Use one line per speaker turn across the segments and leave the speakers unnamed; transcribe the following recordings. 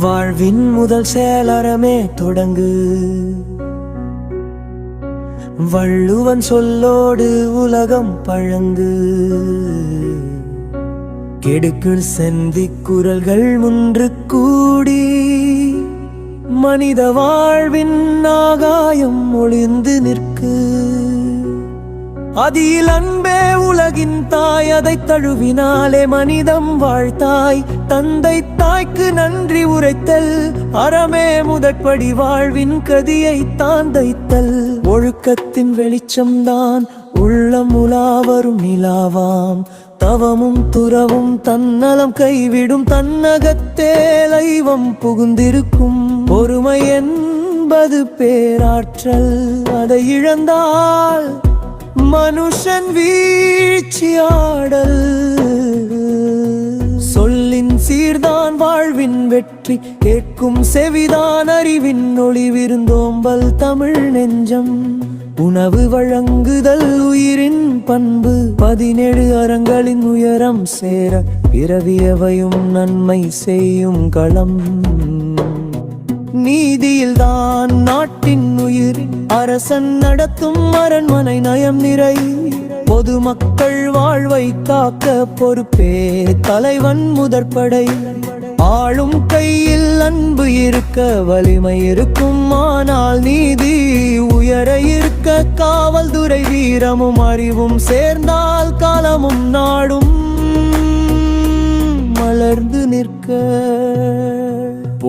வாழ்வின் முதல் செயலறமே தொடங்கு. வள்ளுவன் சொல்லோடு உலகம் பழங்கு. கெடுக்குள் செந்தி குரல்கள் முன்று கூடி மனித வாழ்வின் ஆகாயம் ஒளிந்து நிற்கு. அதில் அன்பே உலகின் தாய் அதை தழுவினாலே மனிதம் வாழ்த்தாய். தந்தை தாய்க்கு நன்றி உரைத்தல் அறமே முதற்படி வாழ்வின் கதியை தாந்தைத்தல் ஒழுக்கத்தின் வெளிச்சம்தான் உள்ளம் உலாவரும் நிலாவாம். தவமும் துறவும் தன்னலம் கைவிடும் தன்னகத்தே லைவம் புகுந்திருக்கும். பொறுமை என்பது பேராற்றல் அதை இழந்தால் மனுஷன் வீழ்ச்சியாடல் சொல்லின் சீர்தான் வாழ்வின் வெற்றி கேட்கும் செவிதான் அறிவின் ஒளி விருந்தோம்பல் தமிழ் நெஞ்சம். உணவு வழங்குதல் உயிரின் பண்பு பதினேழு அறங்களின் உயரம் சேர பிறவியவையும் நன்மை செய்யும் களம். நீதியில்தான் நாட்டின் உயிர். அரசன் நடத்தும் அரண்மனை நயம் நிறை. பொதுமக்கள் வாழ்வை காக்க பொறுப்பே தலைவன் முதற்படை. ஆளும் கையில் அன்பு இருக்க வலிமை இருக்கும். ஆனால் நீதி உயர இருக்க காவல்துறை வீரமும் அறிவும் சேர்ந்தால் காலமும் நாடும். மலர்ந்து நிற்க.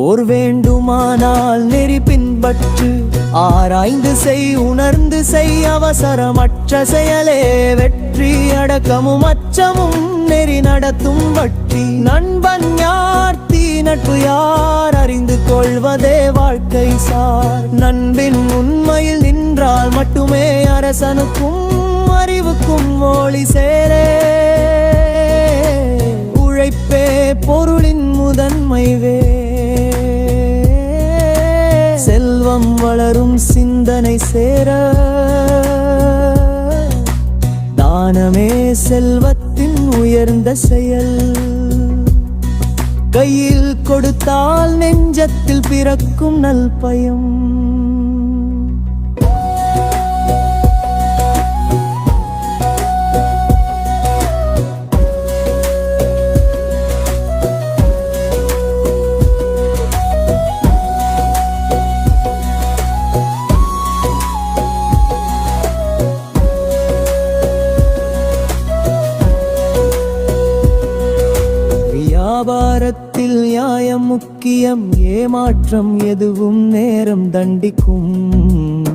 போர் வேண்டுமானால் நெறி பின்பற்று ஆராய்ந்து செய் உணர்ந்து செய் அவசரமற்ற செயலே வெற்றி அடக்கமும் அச்சமும் நெறி நடத்தும் வட்டி. நண்பன் யார் தீ நட்பு யார் அறிந்து கொள்வதே வாழ்க்கை சார். நண்பின் உண்மையில் நின்றால் மட்டுமே அரசனுக்கும் அறிவுக்கும் மொழி சேரே. உழைப்பே பொருளின் முதன்மைவே. செல்வம் வளரும் சிந்தனை சேர தானமே செல்வத்தின் உயர்ந்த செயல். கையில் கொடுத்தால் நெஞ்சத்தில் பிறக்கும் நல் பயம். முக்கியம் ஏமாற்றம் எதுவும் நேரம் தண்டிக்கும்.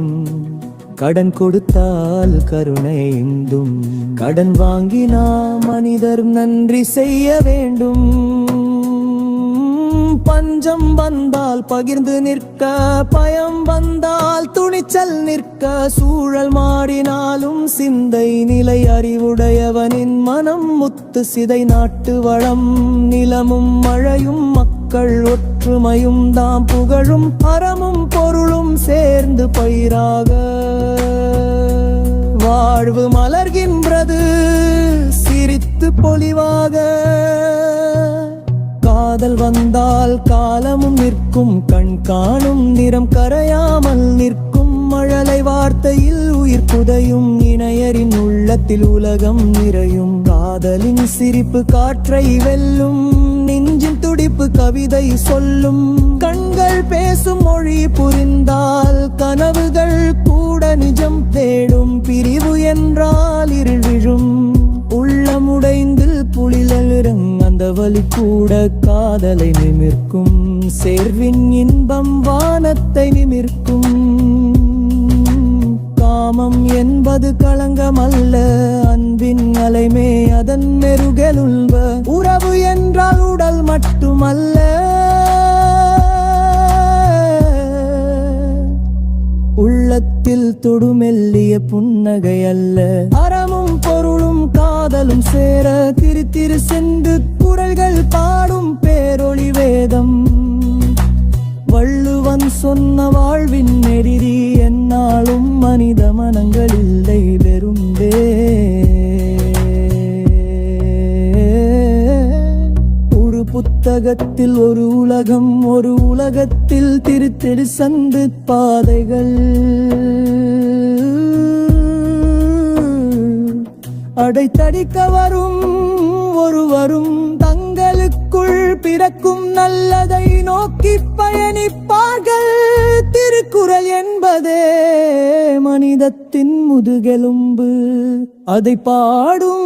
கடன் கொடுத்தால் கருணை இந்தும். கடன் வாங்கினா மனிதர் நன்றி செய்ய வேண்டும். பஞ்சம் வந்தால் பகிர்ந்து நிற்க பயம் வந்தால் துணிச்சல் நிற்க. சூழல் மாறினாலும் சிந்தை நிலை அறிவுடையவனின் மனம் முத்து சிதை நாட்டு வளம் நிலமும் மழையும் மக்கள் ஒற்றுமையும் தாம் புகழும் அறமும் பொருளும் சேர்ந்து பயிராக. வாழ்வு மலர்கின்றது சிரித்து பொலிவாக. காதல் வந்தால் காலமும் நிற்கும் கண் காணும் நிறம் கரையாமல் நிற்கும். மழலை வார்த்தையில் உயிர் புதையும் இணையரின் உள்ளத்தில் உலகம் நிறையும். காதலின் சிரிப்பு காற்றை வெல்லும். நெஞ்சின் கவிதை சொல்லும். கண்கள் பேசும் மொழி புரிந்தால் கனவுகள் கூட நிஜம் தேடும். பிரிவு என்றால் இருள் விழும். உள்ளமுடைந்து புலிலருங் அந்த வலி கூட காதலை நிமிர்க்கும். சேர்வின் இன்பம் வானத்தை நிமிர்க்கும். உடல் மட்டுமல்ல. உள்ளத்தில் தொடுமெல்லிய புன்னகை அல்ல. அறமும் பொருளும் காதலும் சேர திரு திரு சென்று குரல்கள் பாடும் பேரொளி வேதம். வள்ளுவன் சொன்ன வாழ்வின் நெறிரி என்னாலும் மனித மனங்கள் புத்தகத்தில் ஒரு உலகம் ஒரு உலகத்தில் திருத்திரு சந்து பாதைகள். அடைத்தடிக்க வரும் ஒருவரும் தங்களுக்குள் பிறக்கும் நல்லதை நோக்கி பயணிப்பார்கள். திருக்குறள் என்பதே மனிதத்தின் முதுகெலும்பு. அதை பாடும்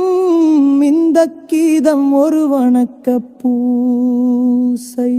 இந்த கீதம் ஒரு வணக்க பூசை.